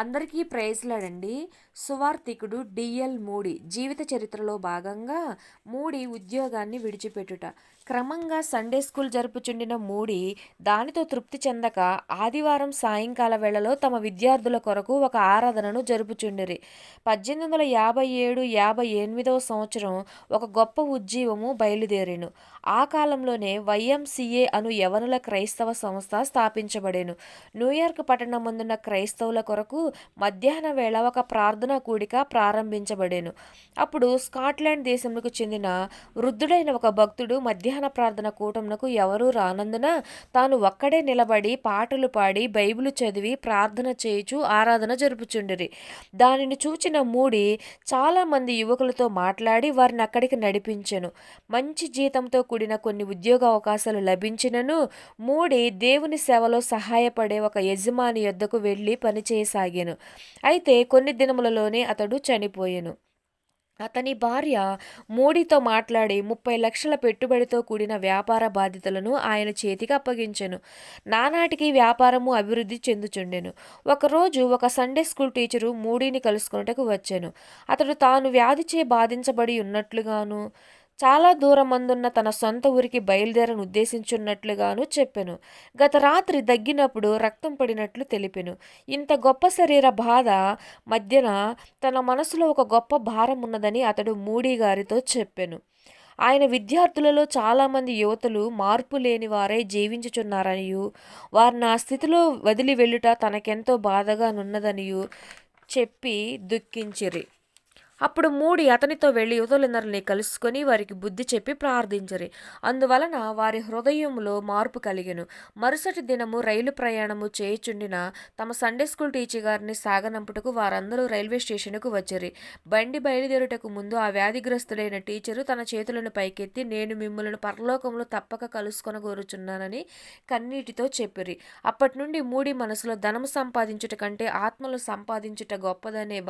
అందరికీ ప్రైజ్లాడండి సువార్థికుడు డిఎల్ మూడి జీవిత చరిత్రలో భాగంగా మూడి ఉద్యోగాన్ని విడిచిపెట్టుట. క్రమంగా సండే స్కూల్ జరుపుచుండిన మూడి దానితో తృప్తి చెందక ఆదివారం సాయంకాల వేళలో తమ విద్యార్థుల కొరకు ఒక ఆరాధనను జరుపుచుండిరి. పద్దెనిమిది వందల యాభై ఏడు యాభై ఎనిమిదవ సంవత్సరం ఒక గొప్ప ఉజ్జీవము బయలుదేరిను. ఆ కాలంలోనే వైఎంసిఏ అను యవనుల క్రైస్తవ సంస్థ స్థాపించబడేను. న్యూయార్క్ పట్టణమందున్న క్రైస్తవుల కొరకు మధ్యాహ్న వేళ ఒక ప్రార్థనా కూడిక ప్రారంభించబడేను. అప్పుడు స్కాట్లాండ్ దేశములకు చెందిన వృద్ధుడైన ఒక భక్తుడు మధ్యాహ్న ప్రార్థన కూటమునకు ఎవరూ రానందున తాను ఒక్కడే నిలబడి పాటలు పాడి బైబిల్ చదివి ప్రార్థన చేయుచు ఆరాధన జరుపుచుండిరి. దానిని చూచిన మూడి చాలామంది యువకులతో మాట్లాడి వారిని అక్కడికి నడిపించెను. మంచి జీతంతో కూడిన కొన్ని ఉద్యోగ అవకాశాలు లభించినను మూడి దేవుని సేవలో సహాయపడే ఒక యజమాని యొద్దకు వెళ్ళి పనిచేయసాగాను అయితే కొన్ని దినములలోనే అతడు చనిపోయెను. అతని భార్య మోడీతో మాట్లాడి ముప్పై లక్షల పెట్టుబడితో కూడిన వ్యాపార బాధ్యతలను ఆయన చేతికి అప్పగించెను. నానాటికి వ్యాపారము అభివృద్ధి చెందుచుండెను. ఒకరోజు ఒక సండే స్కూల్ టీచరు మూడీని కలుసుకున్నటకు వచ్చాను. అతడు తాను వ్యాధిచే బాధించబడి ఉన్నట్లుగాను చాలా దూరమందున్న తన సొంత ఊరికి బయలుదేరను ఉద్దేశించున్నట్లుగాను చెప్పెను. గత రాత్రి దగ్గినప్పుడు రక్తం పడినట్లు తెలిపెను. ఇంత గొప్ప శరీర బాధ మధ్యన తన మనసులో ఒక గొప్ప భారం ఉన్నదని అతడు మూడీ గారితో చెప్పెను. ఆయన విద్యార్థులలో చాలామంది యువతులు మార్పు లేని వారై జీవించుచున్నారనియు వారిని ఆ స్థితిలో వదిలి వెళ్ళుట తనకెంతో బాధగా నున్నదనియు చెప్పి దుఃఖించిరి. అప్పుడు మూడి అతనితో వెళ్ళి యువతులందరినీ కలుసుకొని వారికి బుద్ధి చెప్పి ప్రార్థించరి. అందువలన వారి హృదయంలో మార్పు కలిగెను. మరుసటి దినము రైలు ప్రయాణము చేయుచుండిన తమ సండే స్కూల్ టీచర్ గారిని సాగనంపుటకు వారందరూ రైల్వే స్టేషన్కు వచ్చిరి. బండి బయలుదేరుటకు ముందు ఆ వ్యాధిగ్రస్తుడైన టీచరు తన చేతులను పైకెత్తి నేను మిమ్మల్ని పరలోకంలో తప్పక కలుసుకొనగోరుచున్నానని కన్నీటితో చెప్పిరి. అప్పటి నుండి మూడి మనసులో ధనం సంపాదించుట కంటే ఆత్మలు సంపాదించుట గొప్పదనే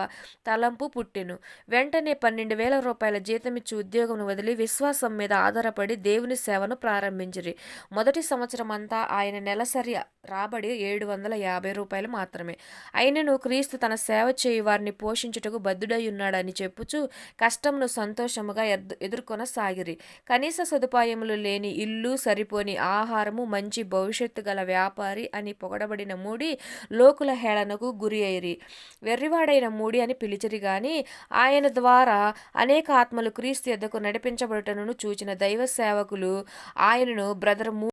తలంపు పుట్టెను. వెంటనే పన్నెండు వేల రూపాయల జీతమిచ్చి ఉద్యోగం వదిలి విశ్వాసం మీద ఆధారపడి దేవుని సేవను ప్రారంభించిరి. మొదటి సంవత్సరం అంతా ఆయన నెలసరి రాబడి ఏడు వందల యాభై రూపాయలు మాత్రమే. అయినను క్రీస్తు తన సేవ చేయి వారిని పోషించుటకు బద్దుడై ఉన్నాడని చెప్పుచు కష్టంను సంతోషముగా ఎదుర్కొనసాగిరి. కనీస సదుపాయములు లేని ఇల్లు సరిపోని ఆహారము మంచి భవిష్యత్తు గల వ్యాపారి అని పొగడబడిన మూడి లోకుల హేళనకు గురి అయిరి వెర్రివాడైన మూడి అని పిలిచిరి గాని ఆయన ఆయన ద్వారా అనేక ఆత్మలు క్రీస్తు ఎద్దకు నడిపించబడుటను చూచిన దైవ సేవకులు ఆయనను బ్రదర్ మూ